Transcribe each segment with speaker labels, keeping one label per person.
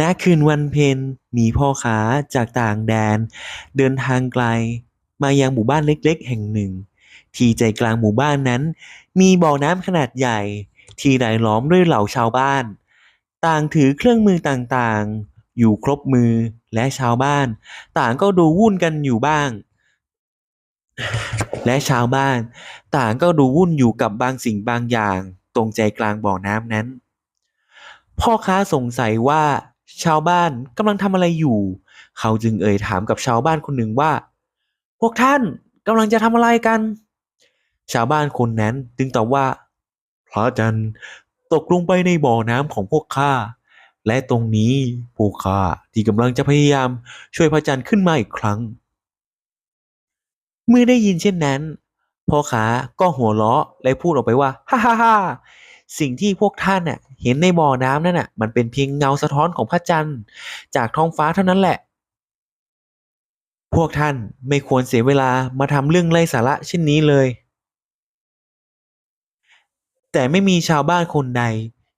Speaker 1: ณคืนวันเพ็ญมีพ่อค้าจากต่างแดน เดินทางไกล มายังหมู่บ้านเล็กๆ แห่งหนึ่ง ที่ใจกลางหมู่บ้านนั้น มีบ่อน้ำขนาดใหญ่ ที่รายล้อมด้วยเหล่าชาวบ้าน ต่างถือเครื่องมือต่างๆ อยู่ครบมือและชาวบ้าน ต่างก็ดูวุ่นกันอยู่บ้าง และชาวบ้าน ต่างก็ดูวุ่นอยู่กับบางสิ่งบางอย่าง ตรงใจกลางบ่อน้ำนั้น พ่อค้าสงสัยว่า ชาวบ้านกำลังทำอะไรอยู่ เขาจึงเอ่ยถามกับชาวบ้านคนหนึ่งว่า พวกท่านกำลังจะทำอะไรกัน ชาวบ้านคนนั้นจึงตอบว่า พระจันทร์ตกลงไปในบ่อน้ำของพวกข้าและตรงนี้พวกข้าที่กำลังจะพยายามช่วยพระจันทร์ขึ้นมาอีกครั้ง เมื่อได้ยินเช่นนั้นพ่อค้าก็หัวเราะและพูดออกไปว่า ฮ่าฮ่าฮ่าสิ่งที่พวกท่านน่ะ เห็นในบ่อน้ำนั่นน่ะมันเป็นเพียงเงาสะท้อนของพระจันทร์จากท้องฟ้าเท่านั้นแหละ พวกท่านไม่ควรเสียเวลามาทำเรื่องไร้สาระเช่นนี้เลย แต่ไม่มีชาวบ้านคนใด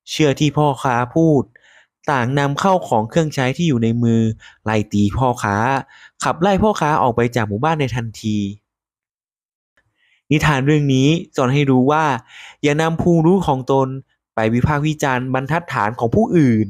Speaker 1: เชื่อที่พ่อค้าพูด ต่างนำเข้าของเครื่องใช้ที่อยู่ในมือไล่ตีพ่อค้า ขับไล่พ่อค้าออกไปจากหมู่บ้านในทันทีนิทานเรื่องนี้สอนให้รู้ว่า อย่านำภูมิรู้ของตน ไปวิพากษ์วิจารณ์บรรทัดฐานของผู้อื่น